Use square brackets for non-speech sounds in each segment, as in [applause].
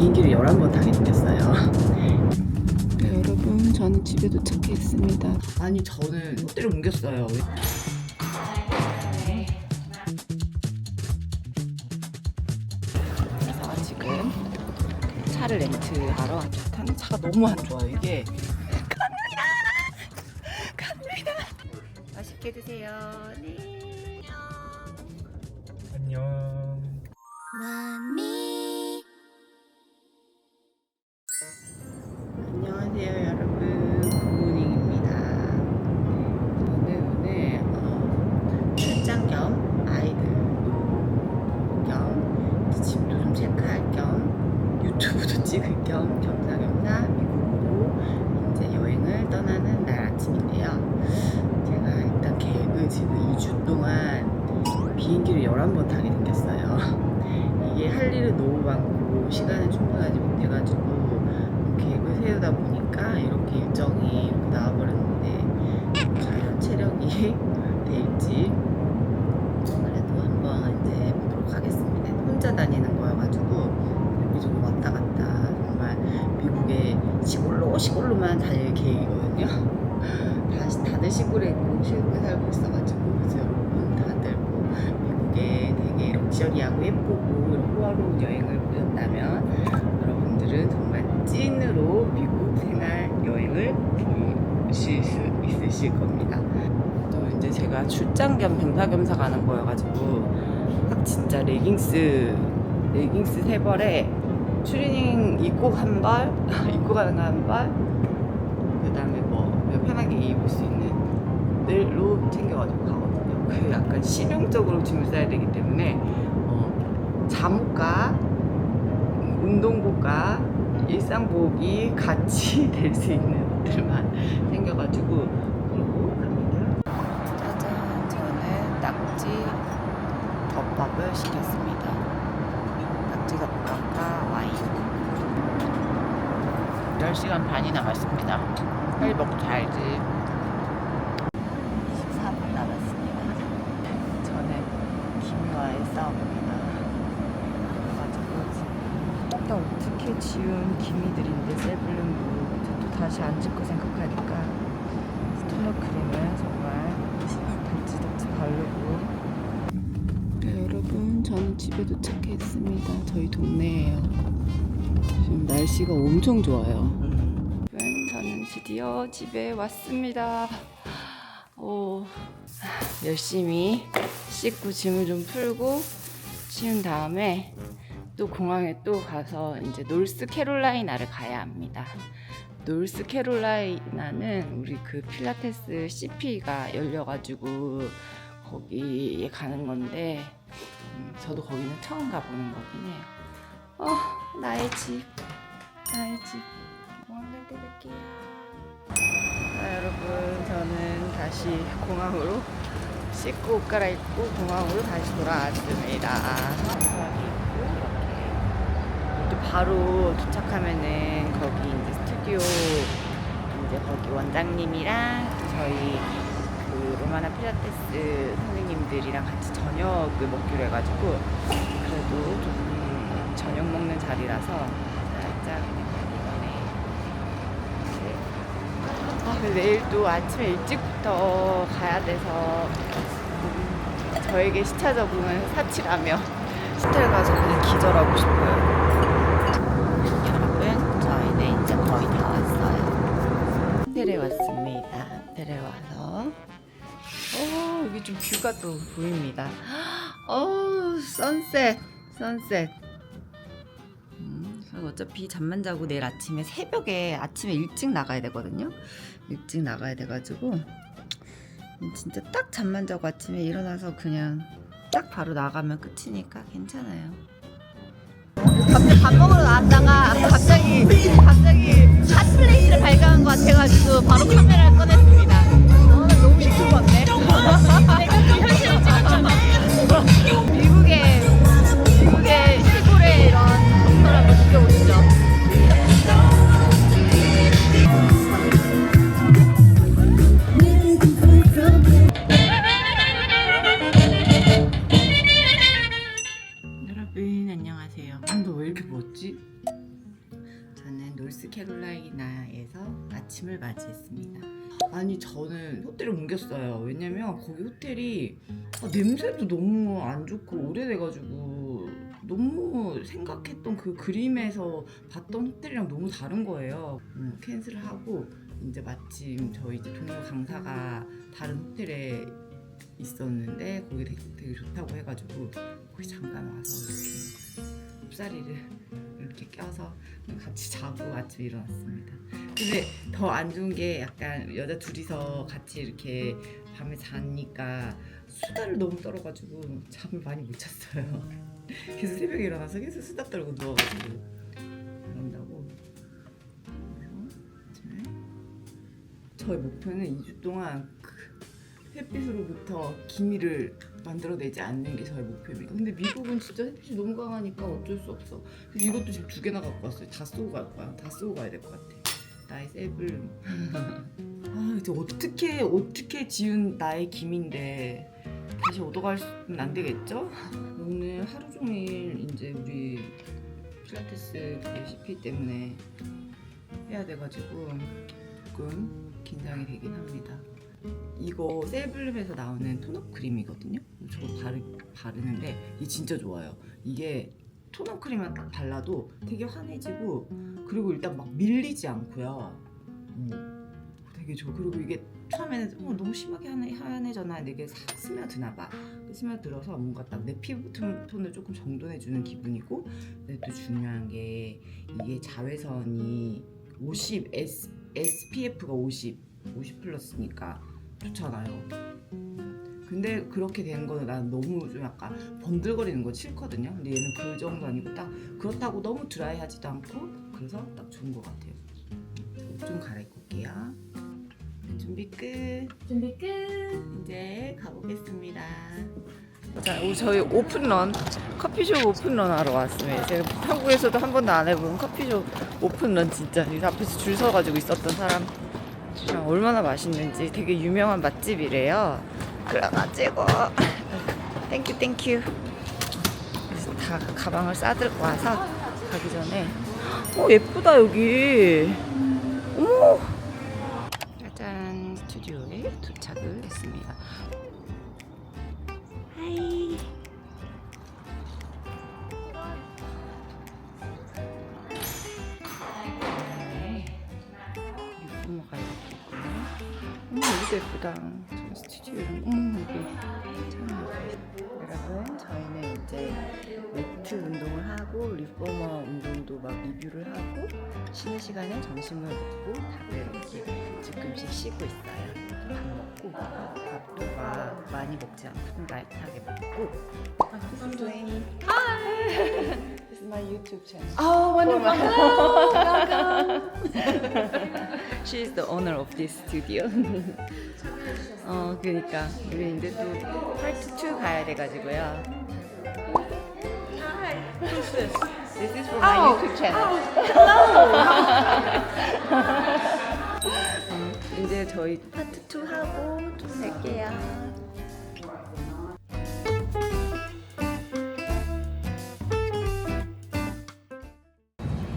비행기를 11번 타게 생겼어요. 네, 여러분 저는 집에 도착했습니다. 아니 저는 호텔을 옮겼어요. 그래서 지금 차를 렌트하러 왔죠. 타는 차가 너무 안 좋아요. 이게 갑니다. 갑니다. 맛있게 드세요. 네. 안녕. 안녕 체력이 될지 그래도 한번 이제 보도록 하겠습니다. 혼자 다니는 거여가지고 여기저기 왔다 갔다 정말 미국의 시골로 시골로만 다닐 계획이거든요. [laughs] 다시 다들 시골에 있고 시골에 살고 있어가지고 그래서 여러분 다들 뭐 미국에 되게 럭셔리하고 예쁘고 호화로운 여행을 보셨다면 여러분들은 정말 찐으로 미국 생활 여행을 보실 수 있으실 겁니다. 제가 출장 겸 겸사겸사 가는 거여가지고 딱 진짜 레깅스 레깅스 세 벌에 추리닝 입고 한 벌, [laughs] 입고 가는 거 한 벌, 그 다음에 뭐 편하게 입을 수 있는 늘로 챙겨가지고 가거든요. 그 약간 실용적으로 짐을 싸야 되기 때문에 어, 잠옷과 운동복과 일상복이 같이 [laughs] 될 수 있는 옷들만 생겨가지고 그리고 갑니다. 짜잔, 저는 낙지 덮밥을 시켰습니다. 낙지 덮밥과 와인. 10시간 반이 남았습니다. 빨리 먹고 자야지. 24분 남았습니다. 저는 김유아의 싸움입니다. 그래가지고 또 어떻게 지운 기미들인데 셀블룸도 또 다시 안 짓고 생각하니까 스토너 크림을 정말 덕지덕지 바르고 네, 여러분 저는 집에 도착했습니다. 저희 동네예요. 지금 날씨가 엄청 좋아요. 네, 저는 드디어 집에 왔습니다. 오, 열심히 씻고 짐을 좀 풀고 치운 다음에 또 공항에 또 가서 이제 노스 캐롤라이나를 가야 합니다. 노스 캐롤라이나는 우리 그 필라테스 CP가 열려가지고 거기에 가는 건데 음, 저도 거기는 처음 가보는 거긴 해요. 어, 나의 집, 나의 집. 공항 갈때 뵐게요. 자, 여러분, 저는 다시 공항으로 씻고 옷 갈아입고 공항으로 다시 돌아왔습니다. 또 바로 도착하면은 거기 이제 스튜디오 이제 거기 원장님이랑 또 저희 그 로마나 필라테스 선생님들이랑 같이 저녁을 먹기로 해가지고 그래도 좀 저녁 먹는 자리라서 살짝 이번에 이제 아, 근데 내일 또 아침에 일찍부터 가야 돼서 음, 저에게 시차 적응은 사치라며 호텔 가서 그냥 기절하고 싶어요. 여러분, 저희는 이제 거의 다 왔어요. 호텔에 왔습니다. 호텔에 와서 오, 여기 좀 뷰가 또 보입니다. 어, 선셋, 선셋. 어차피 잠만 자고 내일 아침에 새벽에 아침에 일찍 나가야 되거든요. 일찍 나가야 돼가지고 음, 진짜 딱 잠만 자고 아침에 일어나서 그냥 딱 바로 나가면 끝이니까 괜찮아요. 갑자기 밥 먹으러 나왔다가 갑자기 아침을 맞이했습니다. 아니 저는 호텔을 옮겼어요. 왜냐면 거기 호텔이 아, 냄새도 너무 안 좋고 오래돼가지고 너무 생각했던 그 그림에서 봤던 호텔이랑 너무 다른 거예요. 음, 캔슬을 하고 이제 마침 저희 이제 동료 강사가 다른 호텔에 있었는데 거기 되게, 되게 좋다고 해가지고 거기 잠깐 와서 이렇게 kup사리를 이렇게 껴서 같이 자고 아침에 일어났습니다. 근데 더 안 좋은 게 약간 여자 둘이서 같이 이렇게 밤에 자니까 수다를 너무 떨어가지고 잠을 많이 못 잤어요. [laughs] 그래서 새벽에 일어나서 계속 수다 떨고 누워가지고 그런다고. 저의 목표는 2주 동안 그 햇빛으로부터 기미를 만들어내지 않는 게 저의 목표입니다. 근데 미국은 진짜 햇빛이 너무 강하니까 어쩔 수 없어. 그래서 이것도 지금 두 개나 갖고 왔어요. 다 쓰고 갈 거야. 다 쓰고 가야 될 것 같아. 나의 셉을. [laughs] 아 이제 어떻게 어떻게 지운 나의 김인데 다시 얻어갈 수는 안 되겠죠? 오늘 하루 종일 이제 우리 필라테스 레시피 때문에 해야 돼가지고 조금 긴장이 되긴 합니다. 이거 세블름에서 나오는 톤업 크림이거든요. 저거 바르, 바르는데 이게 진짜 좋아요. 이게 톤업 크림만 딱 발라도 되게 환해지고 그리고 일단 막 밀리지 않고요. 음, 되게 좋아. 그리고 이게 처음에는 어, 너무 심하게 근데 이게 싹 스며드나 봐. 스며들어서 뭔가 딱 내 피부 톤- 톤을 조금 정돈해주는 기분이고 근데 또 중요한 게 이게 자외선이 50 S, SPF가 50 50 플러스니까 좋잖아요. 근데 그렇게 된 거는 난 너무 좀 약간 번들거리는 거 싫거든요. 근데 얘는 그 정도 아니고 딱 그렇다고 너무 드라이하지도 않고 그래서 딱 좋은 것 같아요. 옷 좀 갈아입고 올게요. 준비 끝. 준비 끝. 이제 가보겠습니다. 자, 오, 저희 오픈런 커피숍 오픈런 하러 왔습니다. 제가 한국에서도 한 번도 안 해본 커피숍 오픈런 진짜 이 앞에서 줄 서가지고 있었던 사람 랑 얼마나 맛있는지 되게 유명한 맛집이래요. 그래가지고 땡큐 땡큐. 그래서 다 가방을 싸들고 와서 가기 전에 어 예쁘다 여기. 어머. 짜잔 스튜디오에 도착을 했습니다. 하이. 유부모가 이렇게 있고요. 어머 여기도 예쁘다. 저 스튜디오 어머 여기 참 예뻐. 여러분 저희는 이제 매트 운동을 하고 리포머 운동도 막 리뷰를 하고 쉬는 시간에 점심을 먹고 다들 이렇게 지금씩 쉬고 있어요. 밥 먹고 밥도 막 많이 먹지 않고 좀 라이트하게 먹고! This is my YouTube channel. Oh, wonderful. Hello. Welcome. She's the owner of this studio. 어, 그러니까 우리 이제 또 파트 2 가야 돼 가지고요. Hi. Who's this? This is for my Oh, YouTube channel. Hello. [laughs] 음, 이제 저희 파트 2 하고 좀 뵐게요.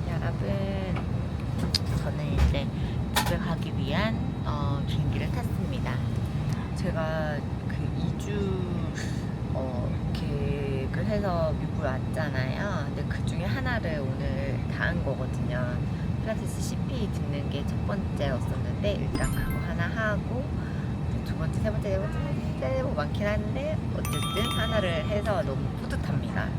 여러분, 저는 이제 집에 가기 위한 어, 비행기를 탔습니다. 제가 그 2주 어, 계획을 해서 미국에 왔잖아요. 근데 그 중에 하나를 오늘 다 한 거거든요. 필라테스 CP 듣는 게 첫 번째였었는데 일단 그거 하나 하고 두 번째, 세 번째, 네 번째, 네 번째 뭐 많긴 한데 어쨌든 하나를 해서 너무 뿌듯합니다.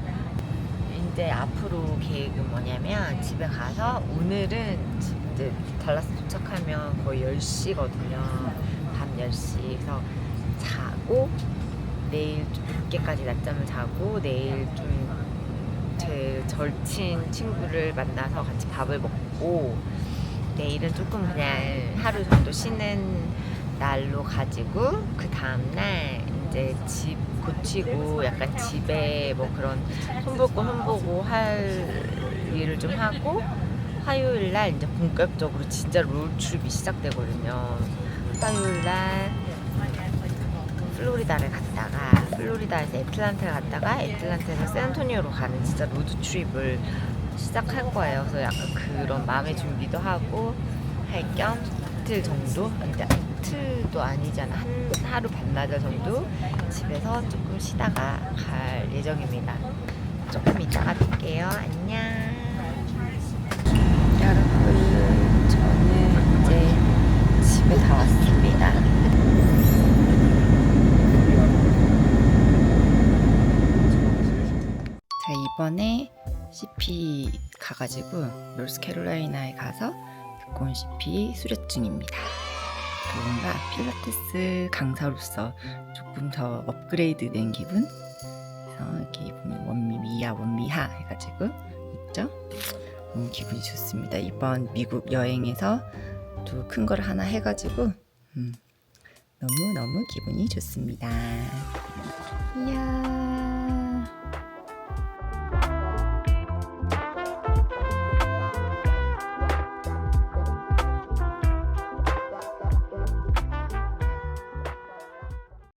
이제 앞으로 계획은 뭐냐면 집에 가서 오늘은 이제 달라스 도착하면 거의 10시거든요. 밤 10시. 그래서 자고 내일 좀 늦게까지 낮잠을 자고 내일 좀 제 절친 친구를 만나서 같이 밥을 먹고 내일은 조금 그냥 하루 정도 쉬는 날로 가지고 그 다음날 이제 집 고치고 약간 집에 뭐 그런 손보고 손보고 할 일을 좀 하고 화요일 날 이제 본격적으로 진짜 롤출이 시작되거든요. 화요일 날 플로리다를 갔다가 플로리다에서 애틀란타를 갔다가 애틀란타에서 샌안토니오로 가는 진짜 로드 트립을 시작할 거예요. 그래서 약간 그런 마음의 준비도 하고 할 겸 이틀 정도, 근데 이틀도 아니잖아. 한 하루 반나절 정도 집에서 조금 쉬다가 갈 예정입니다. 조금 이따가 뵐게요. 안녕. 여러분, 저는 이제 집에 다 왔습니다. 제가 이번에 CP 가가지고 노스캐롤라이나에 가서 백곤 CP 수료 중입니다. 뭔가 필라테스 강사로서 조금 더 업그레이드 된 기분? 이렇게 보면 원미 미야 원미 하 해가지고 있죠? 너무 기분이 좋습니다. 이번 미국 여행에서 또 큰 걸 하나 해가지고 음, 너무 너무 기분이 좋습니다. 이야.